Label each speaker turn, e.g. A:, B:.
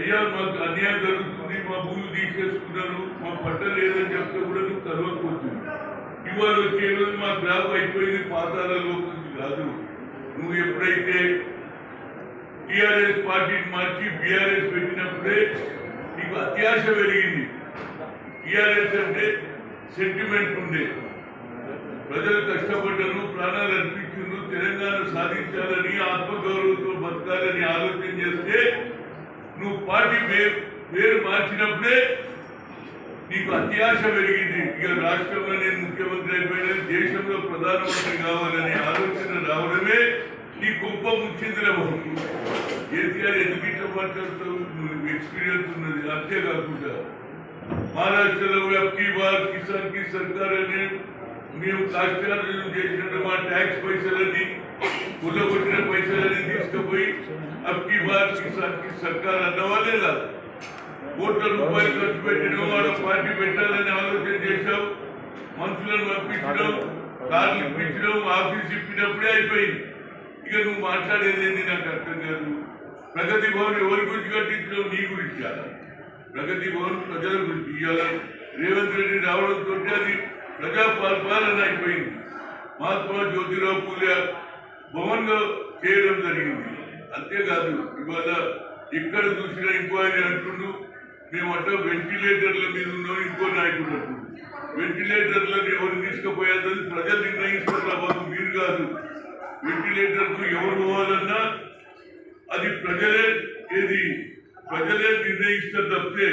A: అయ్యా మాకు అన్యాయం జరుగుతుంది మా భూమి తీసేసుకున్నారు మా పంట లేదని చెప్తే కూడా నువ్వు కలవకపోతుంది ఇవాళ వచ్చే రోజు మా గ్రామం అయిపోయింది పాతాల లోపలికి కాదు. నువ్వు ఎప్పుడైతే టీఆర్ఎస్ పార్టీని మార్చి బీఆర్ఎస్ పెట్టినప్పుడే నీకు అత్యాశ పెరిగింది. టీఆర్ఎస్ అంటే సెంటిమెంట్ ఉండే. ప్రజలు కష్టపడ్డను ప్రాణాలు అర్పించును తెలంగాణ సాధించాలని ఆత్మగౌరవంతో బతకాలని ఆలోచన చేస్తే పార్టీ పేరు పేరు మార్చినప్పుడే నీకు అత్యాశ పెరిగింది. ఇక రాష్ట్రంలో నేను ముఖ్యమంత్రి అయిపోయినా దేశంలో ప్రధానమంత్రి కావాలనే ఆలోచన రావడమే నీ గొప్ప ముచ్చిందిరా బాబు కేసీఆర్ ఎందుకు ఇట్లా మాట్లాడుతావు నువ్వు ఎక్స్పీరియన్స్ ఉన్నది. అంతేకాకుండా మహారాష్ట్రలో అబ్కి బార్ కిసాన్కి సర్కార్ అని మేము రాష్ట్రాలు చేసినట్టు మా ట్యాక్స్ పైసలన్నీ కుల పైసలన్నీ తీసుకుపోయి అబ్కి బార్ కిసాన్ కి సర్కార్ అన్నవాళ్ళే కాదు కోట్ల రూపాయలు ఖర్చు పెట్టినావు వాడ పార్టీ పెట్టాలని ఆలోచన చేశావు మనుషులను పంపించడం కార్లు ఇప్పించడం ఆఫీస్ ఇప్పినప్పుడే అయిపోయింది ఇక నువ్వు మాట్లాడేది ఏంది నాకు అర్థం కాదు ప్రగతి భవన్ ఎవరి గురించి కట్టించడం నీ గురించి కాదు ప్రగతి భవన్ ప్రజల గురించి ఇవాళ రేవంత్ రెడ్డి రావడంతో అది ప్రజా పా- పాలన అయిపోయింది మహాత్మా జ్యోతిరావు పూలే భవన్ గా చేయడం జరిగింది అంతేకాదు ఇవాళ ఎక్కడ చూసినా ఇంకో ఆయన అంటుండు మేము వెంటిలేటర్ల మీద ఉన్నాం ఇంకో నాయకుడు అంటుండు. వెంటిలేటర్లను ఎవరు తీసుకుపోయేదని ప్రజలు నిర్ణయిస్తారు బాబు మీరు కాదు. వెంటిలేటర్కు ఎవరు పోవాలన్నా అది ప్రజలే ఏది? ప్రజలే నిర్ణయిస్తారు తప్పితే